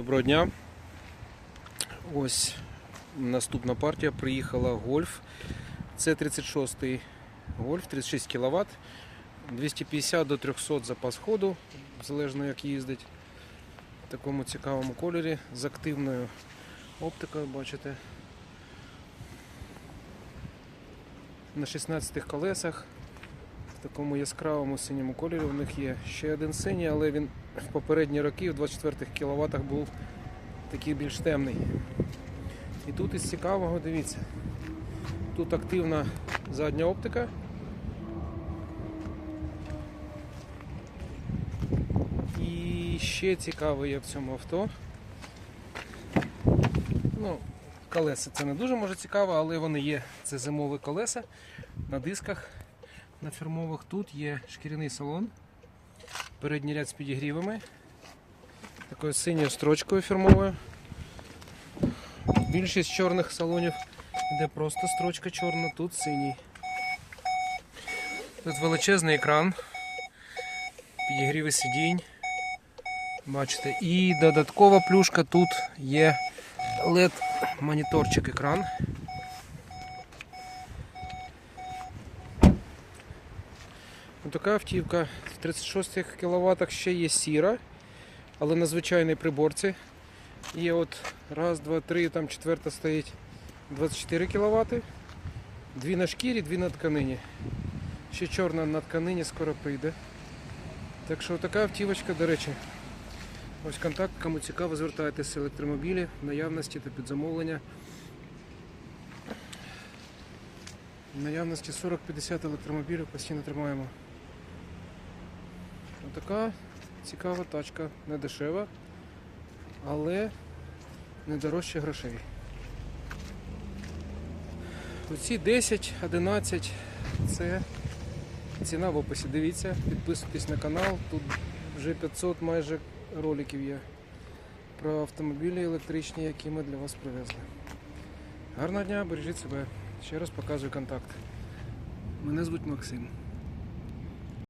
Доброго дня. Ось наступна партія. Приїхала гольф. Це 36-й гольф, 36 кВт, 250 до 300 запас ходу, залежно як їздить. В такому цікавому кольорі з активною оптикою, бачите. На 16 колесах в такому яскравому синьому кольорі. У них є ще один синій, але він в попередні роки в 24 кВт був такий більш темний. І тут із цікавого, дивіться, тут активна задня оптика. І ще цікаве є в цьому авто. Ну, колеса це не дуже може цікаво, але вони є. Це зимові колеса на дисках на фірмових. Тут є шкіряний салон, передній ряд з підігрівами, такою синьою строчкою фірмовою. Більшість чорних салонів, де просто строчка чорна, тут синій. Тут величезний екран, підігріви сидінь. Бачите, і додаткова плюшка тут є LED моніторчик екран. Така автівка в 36 кВт ще є сіра, але на звичайній приборці. Є от раз, два, три, там четверта стоїть 24 кВт. Дві на шкірі, дві на тканині. Ще чорна на тканині скоро прийде. Так що така автівочка, до речі. Ось контакт, кому цікаво, звертайтеся електромобілі, в наявності та під замовлення. В наявності 40-50 електромобілів постійно тримаємо. Така цікава тачка, не дешева, але не дорожче грошей. Оці 10, 11 це ціна в описі. Дивіться, підписуйтесь на канал. Тут вже 500 майже роликів є про автомобілі електричні, які ми для вас привезли. Гарного дня, бережіть себе. Ще раз показую контакт. Мене звуть Максим.